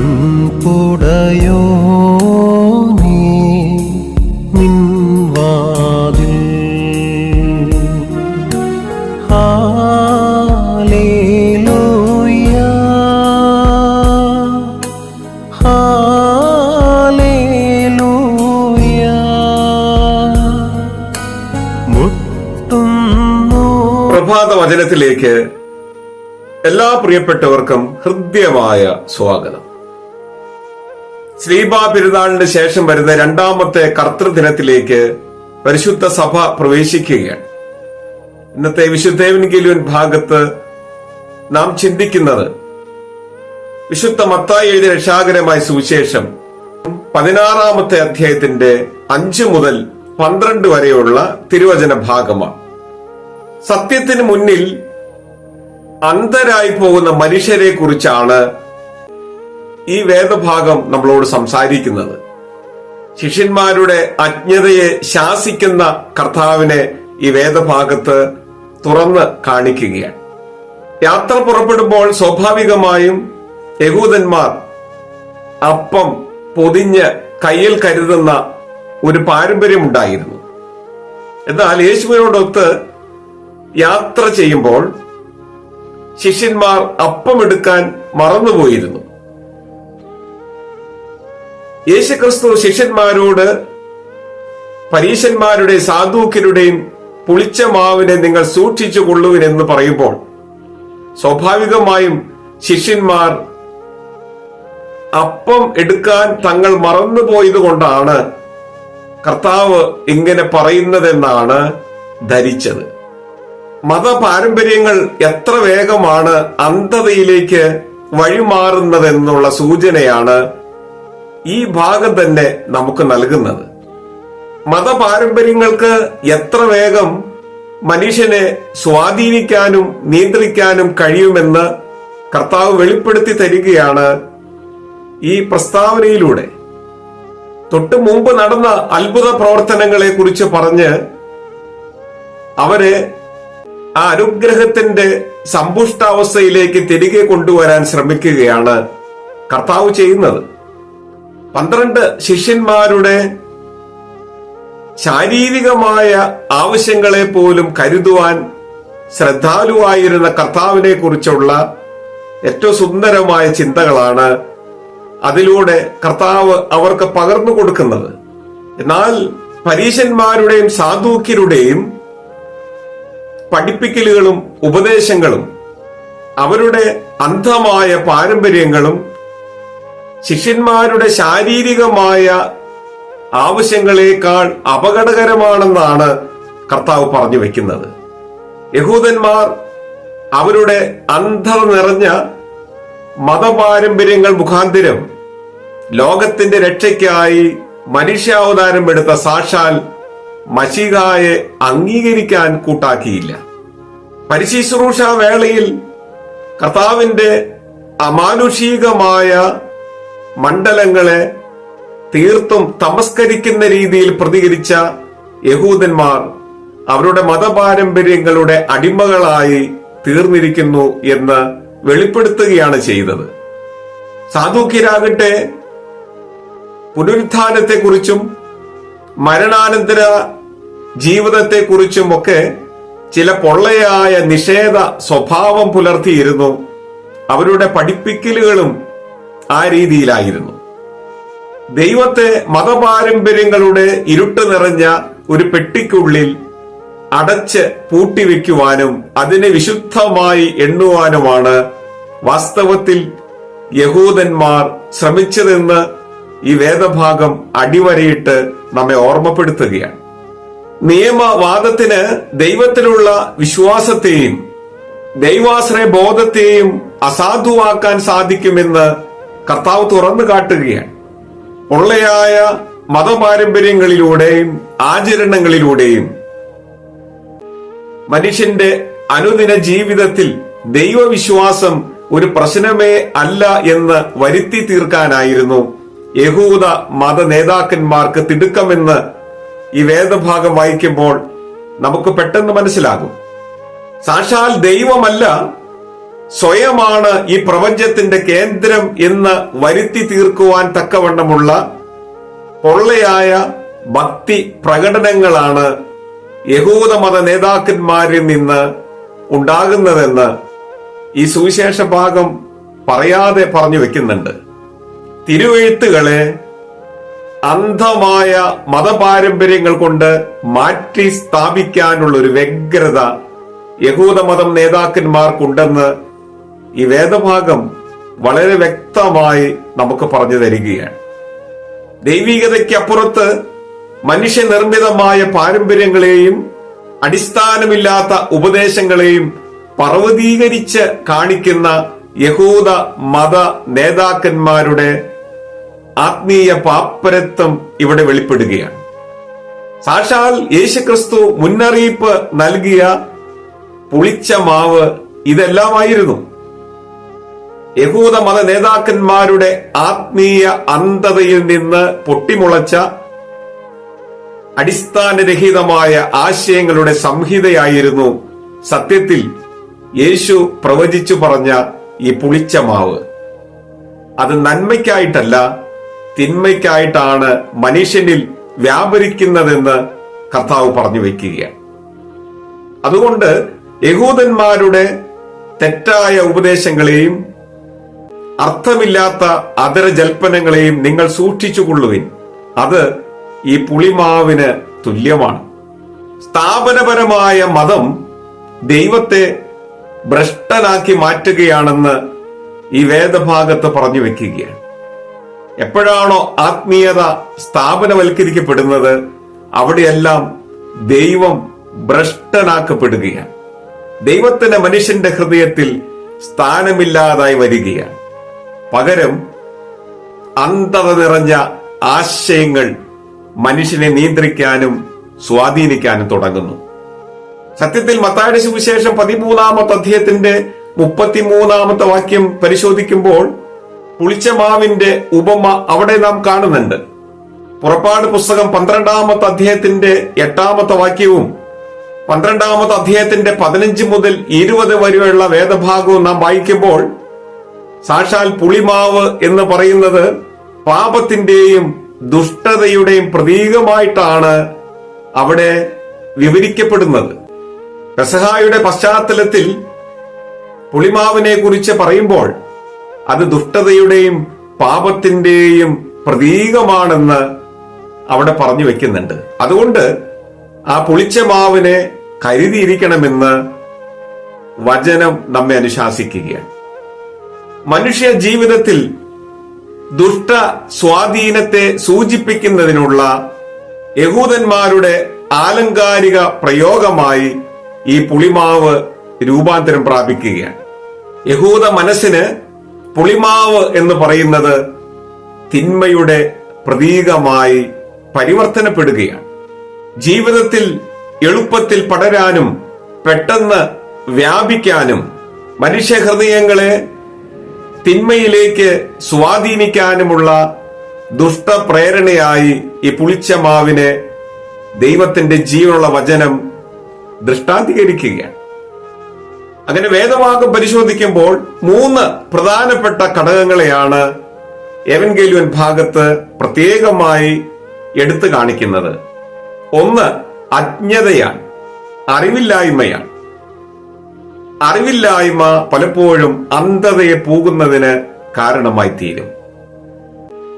പൊൻപുടയോ നീ? Hallelujah. Hallelujah. പ്രഭാത എല്ലാ പ്രിയപ്പെട്ടവർക്കും ഹൃദ്യമായ സ്വാഗതം. ശ്രീബാ പെരുന്നാളിന് ശേഷം വരുന്ന രണ്ടാമത്തെ കർത്തൃദിനത്തിലേക്ക് പരിശുദ്ധ സഭ പ്രവേശിക്കുകയാണ്. ഇന്നത്തെ വിശുദ്ധേവൻഗിലുവൻ ഭാഗത്ത് നാം ചിന്തിക്കുന്നത് വിശുദ്ധ മത്തായി എഴുതിയ രക്ഷാകരമായ സുവിശേഷം പതിനാറാമത്തെ അധ്യായത്തിന്റെ അഞ്ച് മുതൽ പന്ത്രണ്ട് വരെയുള്ള തിരുവചന ഭാഗമാണ്. സത്യത്തിന് മുന്നിൽ അന്ധരായി പോകുന്ന മനുഷ്യരെ കുറിച്ചാണ് ഈ വേദഭാഗം നമ്മളോട് സംസാരിക്കുന്നത്. ശിഷ്യന്മാരുടെ അജ്ഞതയെ ശാസിക്കുന്ന കർത്താവിനെ ഈ വേദഭാഗത്ത് തുറന്ന് കാണിക്കുകയാണ്. യാത്ര പുറപ്പെടുമ്പോൾ സ്വാഭാവികമായും യഹൂദന്മാർ അപ്പം പൊതിഞ്ഞ് കയ്യിൽ കരുതുന്ന ഒരു പാരമ്പര്യമുണ്ടായിരുന്നു എന്നാൽ യേശുവിനോടൊത്ത് യാത്ര ചെയ്യുമ്പോൾ ശിഷ്യന്മാർ അപ്പമെടുക്കാൻ മറന്നുപോയിരുന്നു. യേശുക്രിസ്തു ശിഷ്യന്മാരോട് പരീശന്മാരുടെ സാധൂക്യരുടെയും പുളിച്ച മാവിനെ നിങ്ങൾ സൂക്ഷിച്ചു കൊള്ളുവിൻ എന്ന് പറയുമ്പോൾ സ്വാഭാവികമായും ശിഷ്യന്മാർ അപ്പം എടുക്കാൻ തങ്ങൾ മറന്നുപോയത് കൊണ്ടാണ് കർത്താവ് ഇങ്ങനെ പറയുന്നതെന്നാണ് ധരിച്ചത്. മതപാരമ്പര്യങ്ങൾ എത്ര വേഗമാണ് അന്ധതയിലേക്ക് വഴിമാറുന്നതെന്നുള്ള സൂചനയാണ് ഈ ഭാഗം തന്നെ നമുക്ക് നൽകുന്നത്. മതപാരമ്പര്യങ്ങൾക്ക് എത്ര വേഗം മനുഷ്യനെ സ്വാധീനിക്കാനും നിയന്ത്രിക്കാനും കഴിയുമെന്ന് കർത്താവ് വെളിപ്പെടുത്തി തരികയാണ് ഈ പ്രസ്താവനയിലൂടെ. തൊട്ടു മുമ്പ് നടന്ന അത്ഭുത പ്രവർത്തനങ്ങളെ കുറിച്ച് പറഞ്ഞ് അവരെ ആ അനുഗ്രഹത്തിന്റെ സമ്പുഷ്ടാവസ്ഥയിലേക്ക് തിരികെ കൊണ്ടുവരാൻ ശ്രമിക്കുകയാണ് കർത്താവ് ചെയ്യുന്നത്. പന്ത്രണ്ട് ശിഷ്യന്മാരുടെ ശാരീരികമായ ആവശ്യങ്ങളെ പോലും കരുതുവാൻ ശ്രദ്ധാലുവായിരുന്ന കർത്താവിനെ കുറിച്ചുള്ള ഏറ്റവും സുന്ദരമായ ചിന്തകളാണ് അതിലൂടെ കർത്താവ് അവർക്ക് പകർന്നു കൊടുക്കുന്നത്. എന്നാൽ പരീശന്മാരുടെയും സാധൂക്യരുടെയും പഠിപ്പിക്കലുകളും ഉപദേശങ്ങളും അവരുടെ അന്ധമായ പാരമ്പര്യങ്ങളും ശിഷ്യന്മാരുടെ ശാരീരികമായ ആവശ്യങ്ങളെക്കാൾ അപകടകരമാണെന്നാണ് കർത്താവ് പറഞ്ഞു വെക്കുന്നത് യഹൂദന്മാർ അവരുടെ അന്ധത നിറഞ്ഞ മതപാരമ്പര്യങ്ങൾ മുഖാന്തിരം ലോകത്തിന്റെ രക്ഷയ്ക്കായി മനുഷ്യാവതാരം എടുത്ത സാക്ഷാൽ മഷികായെ അംഗീകരിക്കാൻ കൂട്ടാക്കിയില്ല. പരിശുശ്രൂഷ വേളയിൽ കർത്താവിന്റെ അമാനുഷികമായ മണ്ഡലങ്ങളെ തീർത്തും തമസ്കരിക്കുന്ന രീതിയിൽ പ്രതികരിച്ച യഹൂദന്മാർ അവരുടെ മതപാരമ്പര്യങ്ങളുടെ അടിമകളായി തീർന്നിരിക്കുന്നു എന്ന് വെളിപ്പെടുത്തുകയാണ് ചെയ്തത്. സാധുക്യരാകട്ടെ പുനരുത്ഥാനത്തെക്കുറിച്ചും മരണാനന്തര ജീവിതത്തെക്കുറിച്ചും ഒക്കെ ചില പൊള്ളയായ നിഷേധ സ്വഭാവം പുലർത്തിയിരുന്നു. അവരുടെ പഠിപ്പിക്കലുകളും ആ രീതിയിലായിരുന്നു. ദൈവത്തെ മതപാരമ്പര്യങ്ങളുടെ ഇരുട്ട് നിറഞ്ഞ ഒരു പെട്ടിക്കുള്ളിൽ അടച്ച് പൂട്ടിവെക്കുവാനും അതിനെ വിശുദ്ധമായി എണ്ണുവാനുമാണ് വാസ്തവത്തിൽ യഹൂദന്മാർ ശ്രമിച്ചതെന്ന് ഈ വേദഭാഗം അടിവരയിട്ട് നമ്മെ ഓർമ്മപ്പെടുത്തുകയാണ്. നിയമവാദത്തിന് ദൈവത്തിലുള്ള വിശ്വാസത്തെയും ദൈവാശ്രയ ബോധത്തെയും അസാധുവാക്കാൻ സാധിക്കുമെന്ന് കർത്താവ് തുറന്നു കാട്ടുകയാണ്. പൊള്ളയായ മതപാരമ്പര്യങ്ങളിലൂടെയും ആചരണങ്ങളിലൂടെയും മനുഷ്യന്റെ അനുദിന ജീവിതത്തിൽ ദൈവവിശ്വാസം ഒരു പ്രശ്നമേ അല്ല എന്ന് വരുത്തി തീർക്കാനായിരുന്നു യഹൂദ മത നേതാക്കന്മാർക്ക് തിടുക്കമെന്ന് ഈ വേദഭാഗം വായിക്കുമ്പോൾ നമുക്ക് പെട്ടെന്ന് മനസ്സിലാകും. സാക്ഷാൽ ദൈവമല്ല സ്വയമാണ് ഈ പ്രപഞ്ചത്തിന്റെ കേന്ദ്രം എന്ന് വരുത്തി തീർക്കുവാൻ തക്കവണ്ണമുള്ള പൊള്ളയായ ഭക്തി പ്രകടനങ്ങളാണ് യഹൂദ മത നേതാക്കന്മാരിൽ നിന്ന് ഉണ്ടാകുന്നതെന്ന് ഈ സുവിശേഷ ഭാഗം പറയാതെ പറഞ്ഞു വെക്കുന്നുണ്ട്. തിരുവെഴുത്തുകളെ അന്ധമായ മതപാരമ്പര്യങ്ങൾ കൊണ്ട് മാറ്റി സ്ഥാപിക്കാനുള്ള ഒരു വ്യഗ്രത യഹൂദമതം നേതാക്കന്മാർക്കുണ്ടെന്ന് ഈ വേദഭാഗം വളരെ വ്യക്തമായി നമുക്ക് പറഞ്ഞു തരികയാണ്. ദൈവികതയ്ക്കപ്പുറത്ത് മനുഷ്യനിർമ്മിതമായ പാരമ്പര്യങ്ങളെയും അടിസ്ഥാനമില്ലാത്ത ഉപദേശങ്ങളെയും പർവതീകരിച്ച് കാണിക്കുന്ന യഹൂദ മത നേതാക്കന്മാരുടെ ആത്മീയ പാപ്പരത്വം ഇവിടെ വെളിപ്പെടുകയാണ്. സാക്ഷാൽ യേശുക്രിസ്തു മുന്നറിയിപ്പ് നൽകിയ പുളിച്ച മാവ് ഇതെല്ലാമായിരുന്നു. യഹൂദ മത നേതാക്കന്മാരുടെ ആത്മീയ അന്ധതയിൽ നിന്ന് പൊട്ടിമുളച്ച അടിസ്ഥാനരഹിതമായ ആശയങ്ങളുടെ സംഹിതയായിരുന്നു സത്യത്തിൽ യേശു പ്രവചിച്ചു പറഞ്ഞ ഈ പുളിച്ച മാവ്. അത് നന്മയ്ക്കായിട്ടല്ല തിന്മയ്ക്കായിട്ടാണ് മനുഷ്യനിൽ വ്യാപരിക്കുന്നതെന്ന് കർത്താവ് പറഞ്ഞു വെക്കുകയാണ് അതുകൊണ്ട് യഹൂദന്മാരുടെ തെറ്റായ ഉപദേശങ്ങളെയും അർത്ഥമില്ലാത്ത അതര ജൽപ്പനങ്ങളെയും നിങ്ങൾ സൂക്ഷിച്ചുകൊള്ളുവിൻ അത് ഈ പുളിമാവിന് തുല്യമാണ്. സ്ഥാപനപരമായ മതം ദൈവത്തെ ഭ്രഷ്ടനാക്കി മാറ്റുകയാണെന്ന് ഈ വേദഭാഗത്ത് പറഞ്ഞു വെക്കുകയാണ്. എപ്പോഴാണോ ആത്മീയത സ്ഥാപനവൽക്കരിക്കപ്പെടുന്നത് അവിടെയെല്ലാം ദൈവം ഭ്രഷ്ടനാക്കപ്പെടുകയാണ്. ദൈവത്തിന്റെ മനുഷ്യന്റെ ഹൃദയത്തിൽ സ്ഥാനമില്ലാതായി വരികയാണ്. പകരം അന്ധത നിറഞ്ഞ ആശയങ്ങൾ മനുഷ്യനെ നിയന്ത്രിക്കാനും സ്വാധീനിക്കാനും തുടങ്ങുന്നു. സത്യത്തിൽ മത്തായുടെ സുവിശേഷം പതിമൂന്നാമത്തെ അധ്യയത്തിന്റെ മുപ്പത്തിമൂന്നാമത്തെ വാക്യം പരിശോധിക്കുമ്പോൾ പുളിച്ച മാവിന്റെ ഉപമ അവിടെ നാം കാണുന്നുണ്ട്. പുറപ്പാട് പുസ്തകം പന്ത്രണ്ടാമത്തെ അധ്യായത്തിന്റെ എട്ടാമത്തെ വാക്യവും പന്ത്രണ്ടാമത്തെ അധ്യായത്തിന്റെ പതിനഞ്ച് മുതൽ ഇരുപത് വരെയുള്ള വേദഭാഗവും നാം വായിക്കുമ്പോൾ സാക്ഷാൽ പുളിമാവ് എന്ന് പറയുന്നത് പാപത്തിന്റെയും ദുഷ്ടതയുടെയും പ്രതീകമായിട്ടാണ് അവിടെ വിവരിക്കപ്പെടുന്നത്. പെസഹായുടെ പശ്ചാത്തലത്തിൽ പുളിമാവിനെ കുറിച്ച് പറയുമ്പോൾ അത് ദുഷ്ടതയുടെയും പാപത്തിന്റെയും പ്രതീകമാണെന്ന് അവിടെ പറഞ്ഞു വെക്കുന്നുണ്ട്. അതുകൊണ്ട് ആ പുളിച്ച മാവിനെ കരുതിയിരിക്കണമെന്ന് വചനം നമ്മെ അനുശാസിക്കുകയാണ്. മനുഷ്യ ജീവിതത്തിൽ ദുഷ്ട സ്വാധീനത്തെ സൂചിപ്പിക്കുന്നതിനുള്ള യഹൂദന്മാരുടെ ആലങ്കാരിക പ്രയോഗമായി ഈ പുളിമാവ് രൂപാന്തരം പ്രാപിക്കുകയാണ്. യഹൂദ മനസ്സിന് പുളിമാവ് എന്ന് പറയുന്നത് തിന്മയുടെ പ്രതീകമായി പരിവർത്തനപ്പെടുകയാണ്. ജീവിതത്തിൽ എളുപ്പത്തിൽ പടരാനും പെട്ടെന്ന് വ്യാപിക്കാനും മനുഷ്യഹൃദയങ്ങളെ തിന്മയിലേക്ക് സ്വാധീനിക്കാനുമുള്ള ദുഷ്ടപ്രേരണയായി ഈ പുളിച്ച മാവിനെ ദൈവത്തിന്റെ ജീവനുള്ള വചനം ദൃഷ്ടാന്തീകരിക്കുകയാണ്. അങ്ങനെ വേദഭാഗം പരിശോധിക്കുമ്പോൾ മൂന്ന് പ്രധാനപ്പെട്ട ഘടകങ്ങളെയാണ് എവൻഗേലുവൻ ഭാഗത്ത് പ്രത്യേകമായി എടുത്തു കാണിക്കുന്നത്. ഒന്ന് അജ്ഞതയാണ് അറിവില്ലായ്മയാണ്. അറിവില്ലായ്മ പലപ്പോഴും അന്ധതയെ പോകുന്നതിന് കാരണമായി തീരും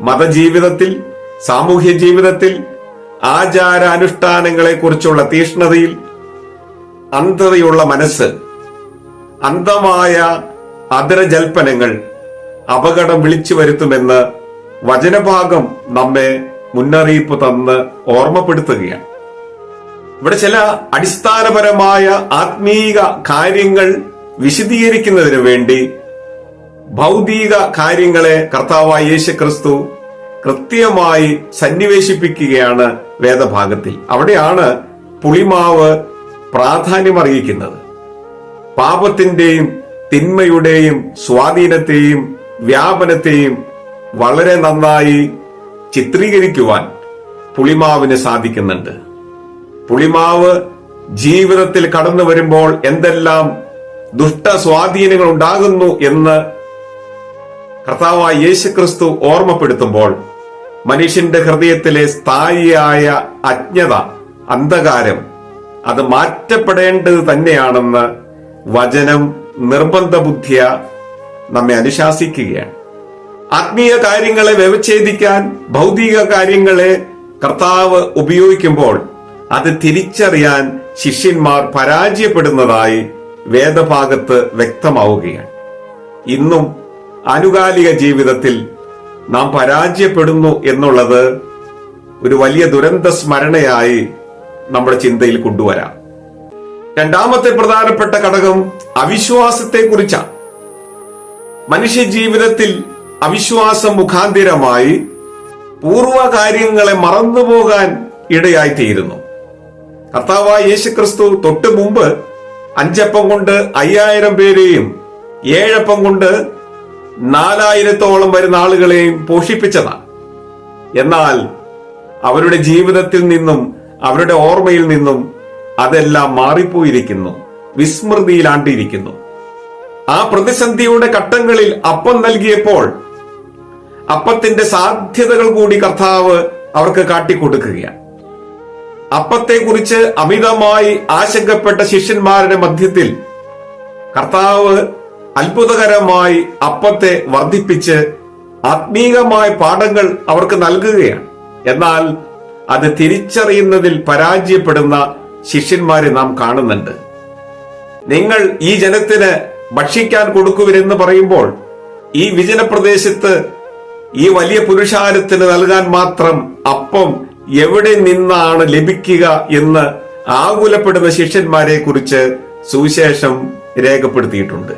മതജീവിതത്തിൽ സാമൂഹ്യ ജീവിതത്തിൽ ആചാര അനുഷ്ഠാനങ്ങളെ കുറിച്ചുള്ള തീഷ്ണതയിൽ അന്ധതയുള്ള മനസ്സ് അന്ധമായ അതിരജൽപ്പനങ്ങൾ അപകടം വിളിച്ചു വരുത്തുമെന്ന് വചനഭാഗം നമ്മെ മുന്നറിയിപ്പ് തന്ന് ഓർമ്മപ്പെടുത്തുകയാണ്. ഇവിടെ ചില അടിസ്ഥാനപരമായ ആത്മീക കാര്യങ്ങൾ വിശദീകരിക്കുന്നതിന് വേണ്ടി ഭൗതിക കാര്യങ്ങളെ കർത്താവായ യേശു ക്രിസ്തു കൃത്യമായി സന്നിവേശിപ്പിക്കുകയാണ് വേദഭാഗത്തിൽ. അവിടെയാണ് പുളിമാവ് പ്രാധാന്യമറിയിക്കുന്നത് പാപത്തിന്റെയും തിന്മയുടെയും സ്വാധീനത്തെയും വ്യാപനത്തെയും വളരെ നന്നായി ചിത്രീകരിക്കുവാൻ പുളിമാവിന് സാധിക്കുന്നുണ്ട്. പുളിമാവ് ജീവിതത്തിൽ കടന്നു വരുമ്പോൾ എന്തെല്ലാം ദുഷ്ട സ്വാധീനങ്ങൾ ഉണ്ടാകുന്നു എന്ന് കർത്താവായ യേശുക്രിസ്തു ഓർമ്മപ്പെടുത്തുമ്പോൾ മനുഷ്യന്റെ ഹൃദയത്തിലെ സ്ഥായിയായ അജ്ഞത അന്ധകാരം അത് മാറ്റപ്പെടേണ്ടത് തന്നെയാണെന്ന് വചനം നിർബന്ധ ബുദ്ധിയ നമ്മെ അനുശാസിക്കുകയാണ്. ആത്മീയ കാര്യങ്ങളെ വ്യവച്ഛേദിക്കാൻ ഭൗതിക കാര്യങ്ങളെ കർത്താവ് ഉപയോഗിക്കുമ്പോൾ അത് തിരിച്ചറിയാൻ ശിഷ്യന്മാർ പരാജയപ്പെടുന്നതായി വേദഭാഗത്ത് വ്യക്തമാവുകയാണ്. ഇന്നും ആനുകാലിക ജീവിതത്തിൽ നാം പരാജയപ്പെടുന്നു എന്നുള്ളത് ഒരു വലിയ ദുരന്ത സ്മരണയായി നമ്മുടെ ചിന്തയിൽ കൊണ്ടുവരാം. രണ്ടാമത്തെ പ്രധാനപ്പെട്ട ഘടകം അവിശ്വാസത്തെ കുറിച്ചാണ് മനുഷ്യ ജീവിതത്തിൽ അവിശ്വാസം മുഖാന്തിരമായി പൂർവകാര്യങ്ങളെ മറന്നുപോകാൻ ഇടയായിത്തീരുന്നു. കർത്താവായ യേശുക്രിസ്തു തൊട്ട് മുമ്പ് അഞ്ചപ്പം കൊണ്ട് അയ്യായിരം പേരെയും ഏഴപ്പം കൊണ്ട് നാലായിരത്തോളം വരുന്ന ആളുകളെയും പോഷിപ്പിച്ചതാണ് എന്നാൽ അവരുടെ ജീവിതത്തിൽ നിന്നും അവരുടെ ഓർമ്മയിൽ നിന്നും അതെല്ലാം മാറിപ്പോയിരിക്കുന്നു വിസ്മൃതിയിലാണ്ടിരിക്കുന്നു. ആ പ്രതിസന്ധിയുടെ ഘട്ടങ്ങളിൽ അപ്പം നൽകിയപ്പോൾ അപ്പത്തിന്റെ സാധ്യതകൾ കൂടി കർത്താവ് അവർക്ക് കാട്ടിക്കൊടുക്കുകയാണ്. അപ്പത്തെക്കുറിച്ച് അമിതമായി ആശങ്കപ്പെട്ട ശിഷ്യന്മാരുടെ മധ്യത്തിൽ കർത്താവ് അത്ഭുതകരമായി അപ്പത്തെ വർദ്ധിപ്പിച്ച് ആത്മീകമായ പാഠങ്ങൾ അവർക്ക് നൽകുകയാണ്. എന്നാൽ അത് തിരിച്ചറിയുന്നതിൽ പരാജയപ്പെടുന്ന ശിഷ്യന്മാരെ നാം കാണുന്നുണ്ട്. നിങ്ങൾ ഈ ജനത്തിന് ഭക്ഷിക്കാൻ കൊടുക്കുവരെന്ന് പറയുമ്പോൾ ഈ വിജനപ്രദേശത്ത് ഈ വലിയ പുരുഷാരത്തിന് നൽകാൻ മാത്രം അപ്പം എവിടെ നിന്നാണ് ലഭിക്കുക എന്ന് ആകുലപ്പെടുന്ന ശിഷ്യന്മാരെ കുറിച്ച് സുവിശേഷം രേഖപ്പെടുത്തിയിട്ടുണ്ട്.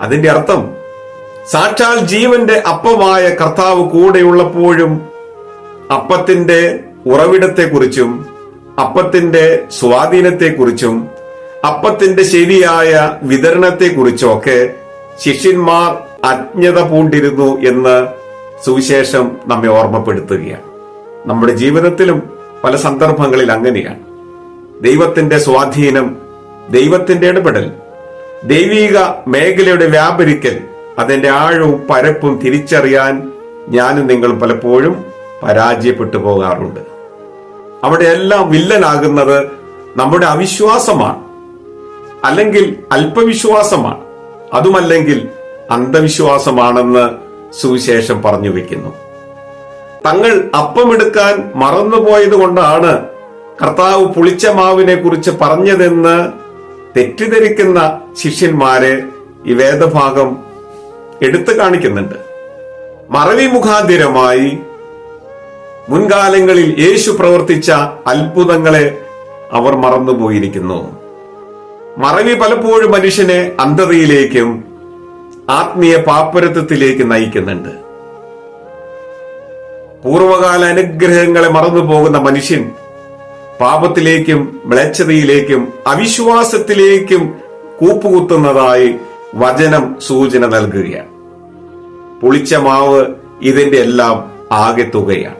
അതിന്റെ അർത്ഥം സാക്ഷാൽ ജീവന്റെ അപ്പമായ കർത്താവ് കൂടെയുള്ളപ്പോഴും അപ്പത്തിന്റെ ഉറവിടത്തെക്കുറിച്ചും അപ്പത്തിന്റെ സ്വാധീനത്തെക്കുറിച്ചും അപ്പത്തിന്റെ ശരിയായ വിതരണത്തെക്കുറിച്ചും ഒക്കെ ശിഷ്യന്മാർ അജ്ഞത പൂണ്ടിരുന്നു എന്ന് സുവിശേഷം നമ്മെ ഓർമ്മപ്പെടുത്തുകയാണ്. നമ്മുടെ ജീവിതത്തിലും പല സന്ദർഭങ്ങളിൽ അങ്ങനെയാണ്. ദൈവത്തിന്റെ സ്വാധീനം ദൈവത്തിന്റെ ഇടപെടൽ ദൈവീക മേഖലയുടെ വ്യാപരിക്കൽ അതിന്റെ ആഴവും പരപ്പും തിരിച്ചറിയാൻ ഞാനും നിങ്ങൾ പലപ്പോഴും പരാജയപ്പെട്ടു പോകാറുണ്ട്. അവിടെയെല്ലാം വില്ലനാകുന്നത് നമ്മുടെ അവിശ്വാസമാണ്. അല്ലെങ്കിൽ അല്പവിശ്വാസമാണ്. അതുമല്ലെങ്കിൽ അന്ധവിശ്വാസമാണെന്ന് സുവിശേഷം പറഞ്ഞു വെക്കുന്നു. തങ്ങൾ അപ്പമെടുക്കാൻ മറന്നുപോയത് കൊണ്ടാണ് കർത്താവ് പുളിച്ച മാവിനെ കുറിച്ച് പറഞ്ഞതെന്ന് തെറ്റിദ്ധരിക്കുന്ന ശിഷ്യന്മാരെ ഈ വേദഭാഗം എടുത്തു കാണിക്കുന്നുണ്ട്. മറവി മുഖാന്തിരമായി മുൻകാലങ്ങളിൽ യേശു പ്രവർത്തിച്ച അത്ഭുതങ്ങളെ അവർ മറന്നുപോയിരിക്കുന്നു. മറവി പലപ്പോഴും മനുഷ്യനെ അന്ധതയിലേക്കും ആത്മീയ പാപ്പരത്വത്തിലേക്ക് നയിക്കുന്നുണ്ട്. പൂർവകാല അനുഗ്രഹങ്ങളെ മറന്നു പോകുന്ന മനുഷ്യൻ പാപത്തിലേക്കും മ്ലേച്ഛതയിലേക്കും അവിശ്വാസത്തിലേക്കും കൂപ്പുകുത്തുന്നതായി വചനം സൂചന നൽകുകയാണ്. പുളിച്ച മാവ് ഇതിന്റെ എല്ലാം ആകെ തുകയാണ്.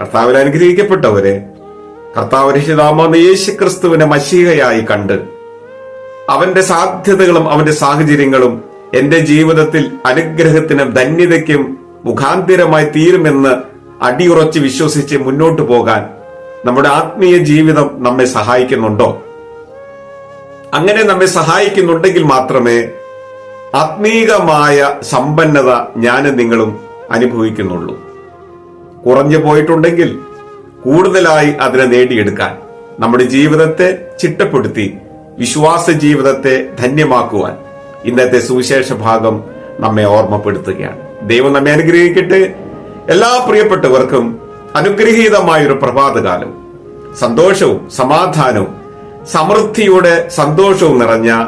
കർത്താവിൽ അനുഗ്രഹിക്കപ്പെട്ടവരെ കർത്താവ് രക്ഷിതാമെന്ന് യേശു ക്രിസ്തുവിനെ മഷികയായി കണ്ട് അവന്റെ സാധ്യതകളും അവന്റെ സാഹചര്യങ്ങളും എന്റെ ജീവിതത്തിൽ അനുഗ്രഹത്തിനും ധന്യതയ്ക്കും മുഖാന്തിരമായി തീരുമെന്ന് അടിയുറച്ച് വിശ്വസിച്ച് മുന്നോട്ടു പോകാൻ നമ്മുടെ ആത്മീയ ജീവിതം നമ്മെ സഹായിക്കുന്നുണ്ടോ? അങ്ങനെ നമ്മെ സഹായിക്കുന്നുണ്ടെങ്കിൽ മാത്രമേ ആത്മീകമായ സമ്പന്നത ഞാനും നിങ്ങളും അനുഭവിക്കുന്നുള്ളൂ. കുറഞ്ഞു പോയിട്ടുണ്ടെങ്കിൽ കൂടുതലായി അതിനെ നേടിയെടുക്കാൻ നമ്മുടെ ജീവിതത്തെ ചിട്ടപ്പെടുത്തി വിശ്വാസ ജീവിതത്തെ ധന്യമാക്കുവാൻ ഇന്നത്തെ സുവിശേഷ ഭാഗം നമ്മെ ഓർമ്മപ്പെടുത്തുകയാണ്. ദൈവം നമ്മെ അനുഗ്രഹിക്കട്ടെ. എല്ലാ പ്രിയപ്പെട്ടവർക്കും അനുഗ്രഹീതമായൊരു പ്രഭാതകാലം. സന്തോഷവും സമാധാനവും സമൃദ്ധിയുടെ സന്തോഷവും നിറഞ്ഞ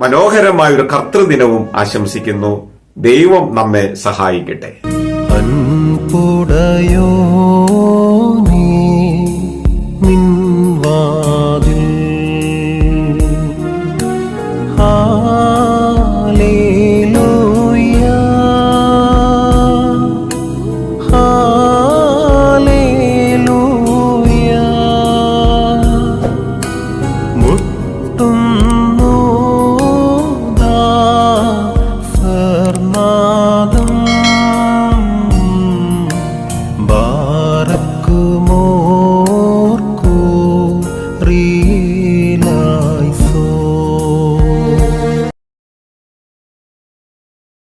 മനോഹരമായ മനോഹരമായൊരു കർത്തൃദിനവും ആശംസിക്കുന്നു. ദൈവം നമ്മെ സഹായിക്കട്ടെ. അൻപുടയോ